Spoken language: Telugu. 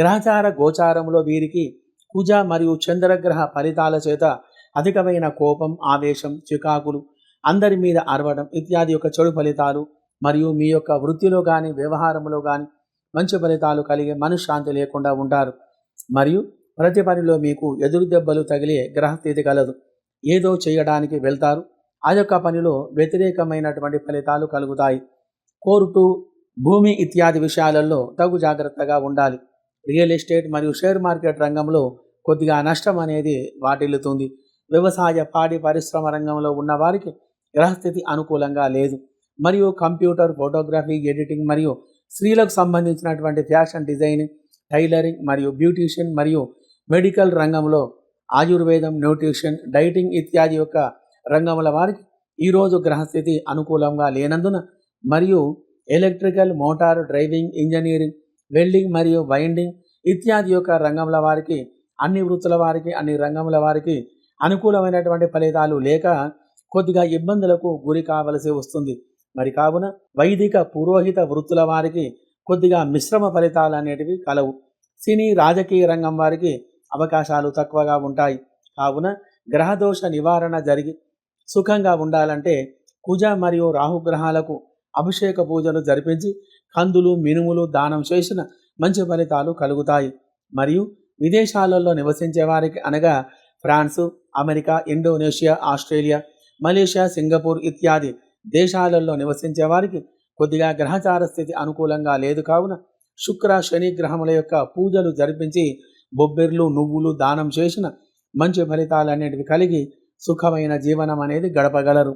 గ్రహచార గోచారంలో వీరికి కుజ మరియు చంద్రగ్రహ ఫలితాల చేత అధికమైన కోపం ఆవేశం చికాకులు అందరి మీద అరవడం ఇత్యాది యొక్క చెడు ఫలితాలు మరియు మీ యొక్క వృత్తిలో కానీ వ్యవహారంలో కానీ మంచి ఫలితాలు కలిగే మనశ్శాంతి లేకుండా ఉంటారు. మరియు ప్రతి పనిలో మీకు ఎదురు దెబ్బలు తగిలే గ్రహస్థితి కలదు. ఏదో చేయడానికి వెళ్తారు. ఆ యొక్క పనిలో వ్యతిరేకమైనటువంటి ఫలితాలు కలుగుతాయి. కోర్టు భూమి ఇత్యాది విషయాలలో తగు జాగ్రత్తగా ఉండాలి. రియల్ ఎస్టేట్ మరియు షేర్ మార్కెట్ రంగంలో కొద్దిగా నష్టం అనేది వాటిల్లుతుంది. వ్యవసాయ పాడి పరిశ్రమ రంగంలో ఉన్న వారికి గ్రహస్థితి అనుకూలంగా లేదు. మరియు కంప్యూటర్ ఫోటోగ్రఫీ ఎడిటింగ్ మరియు స్త్రీలకు సంబంధించినటువంటి ఫ్యాషన్ డిజైనింగ్ టైలరింగ్ మరియు బ్యూటీషియన్ మరియు మెడికల్ రంగంలో ఆయుర్వేదం న్యూట్రిషన్ డైటింగ్ ఇత్యాది యొక్క రంగముల వారికి ఈరోజు గ్రహస్థితి అనుకూలంగా లేనందున మరియు electrical motor driving engineering welding మరియు బైండింగ్ ఇత్యాది యొక్క రంగంల వారికి అన్ని వృత్తుల వారికి అన్ని రంగముల వారికి అనుకూలమైనటువంటి ఫలితాలు లేక కొద్దిగా ఇబ్బందులకు గురి కావలసి వస్తుంది. మరి కావున వైదిక పురోహిత వృత్తుల వారికి కొద్దిగా మిశ్రమ ఫలితాలు అనేటివి కలవు. సినీ రాజకీయ రంగం వారికి అవకాశాలు తక్కువగా ఉంటాయి. కావున గ్రహదోష నివారణ జరిగి సుఖంగా ఉండాలంటే కుజ మరియు రాహుగ్రహాలకు అభిషేక పూజలు జరిపించి కందులు మినుములు దానం చేసిన మంచి ఫలితాలు కలుగుతాయి. మరియు విదేశాలలో నివసించే వారికి అనగా France America Indonesia Australia Malaysia Singapore ఇత్యాది దేశాలలో నివసించే వారికి కొద్దిగా గ్రహచార స్థితి అనుకూలంగా లేదు కావున శుక్ర శని గ్రహముల యొక్క పూజలు జరిపించి బొబ్బెర్లు నువ్వులు దానం చేసిన మంచి ఫలితాలు అనేటివి కలిగి సుఖమైన జీవనం అనేది గడపగలరు.